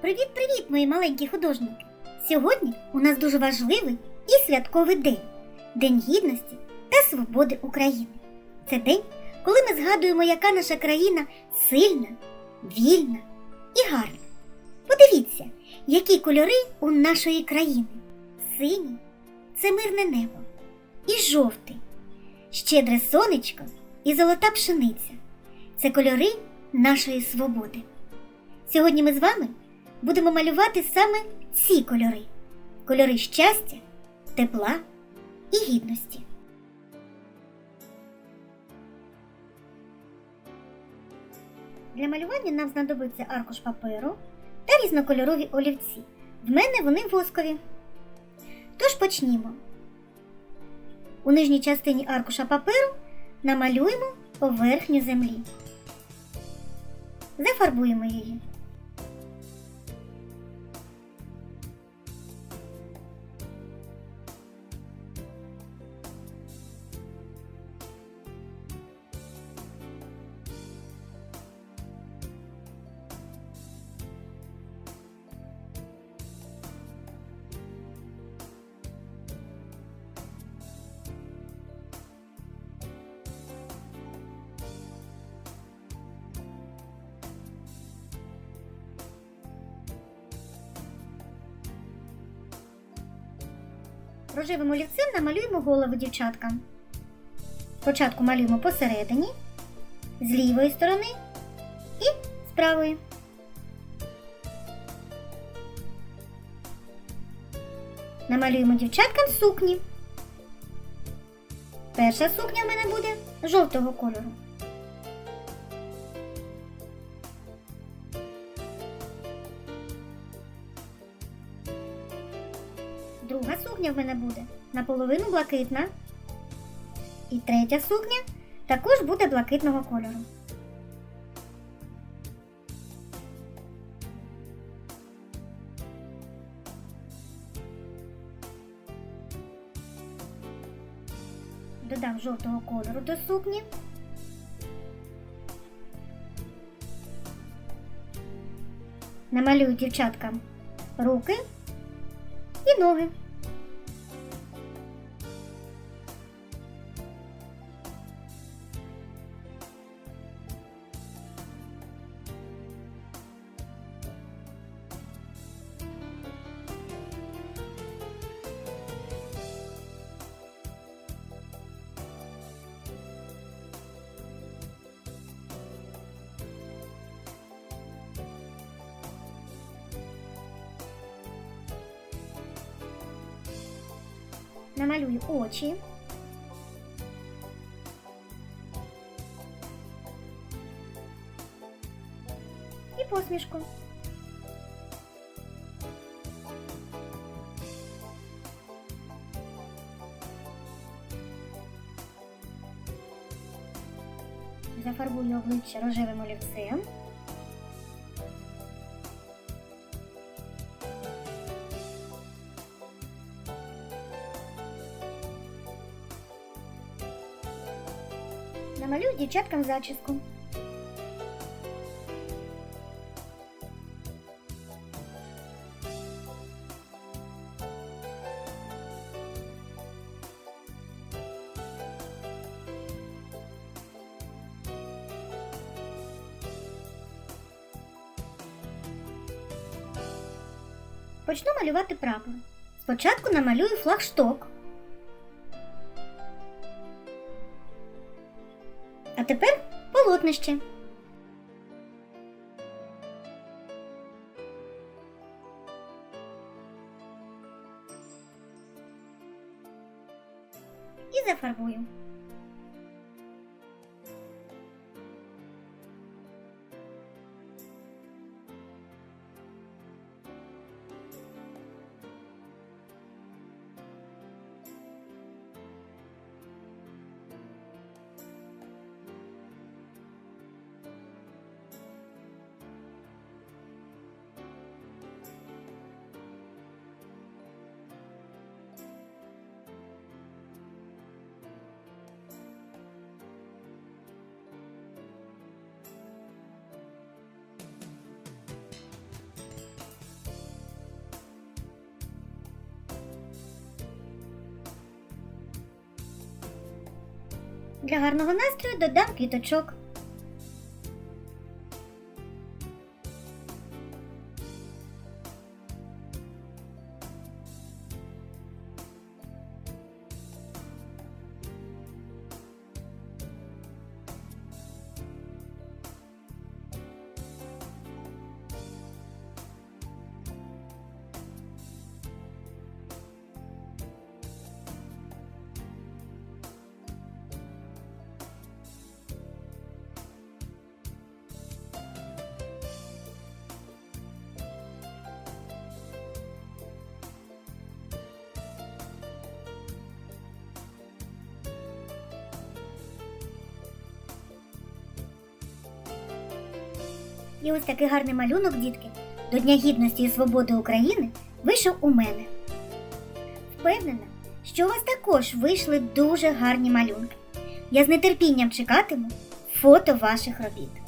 Привіт-привіт, мої маленькі художники! Сьогодні у нас дуже важливий і святковий день День Гідності та Свободи України. Це день, коли ми згадуємо, яка наша країна сильна, вільна і гарна. Подивіться, які кольори у нашої країни: синій це мирне небо, і жовтий, щедре сонечко і золота пшениця. Це кольори нашої свободи. Сьогодні ми з вами будемо малювати саме ці кольори: кольори щастя, тепла і гідності. Для малювання нам знадобиться аркуш паперу та різнокольорові олівці. В мене вони воскові. Тож почнімо. У нижній частині аркуша паперу намалюємо поверхню землі. Зафарбуємо її. Рожевим олівцем намалюємо голову дівчаткам. Спочатку малюємо посередині, з лівої сторони і з правої. Намалюємо дівчаткам сукні. Перша сукня в мене буде жовтого кольору. Сукня в мене буде наполовину блакитна. І третя сукня також буде блакитного кольору. Додам жовтого кольору до сукні. Намалюю дівчаткам руки і ноги. Намалюю очі. І посмішку. Зафарбую обличчя рожевим олівцем. Намалюю дівчаткам зачіску. Почну малювати прапор. Спочатку намалюю флагшток. А тепер полотнище. І зафарбую. Для гарного настрою додам квіточок. І ось такий гарний малюнок, дітки, до Дня Гідності і Свободи України вийшов у мене. Впевнена, що у вас також вийшли дуже гарні малюнки. Я з нетерпінням чекатиму фото ваших робіт.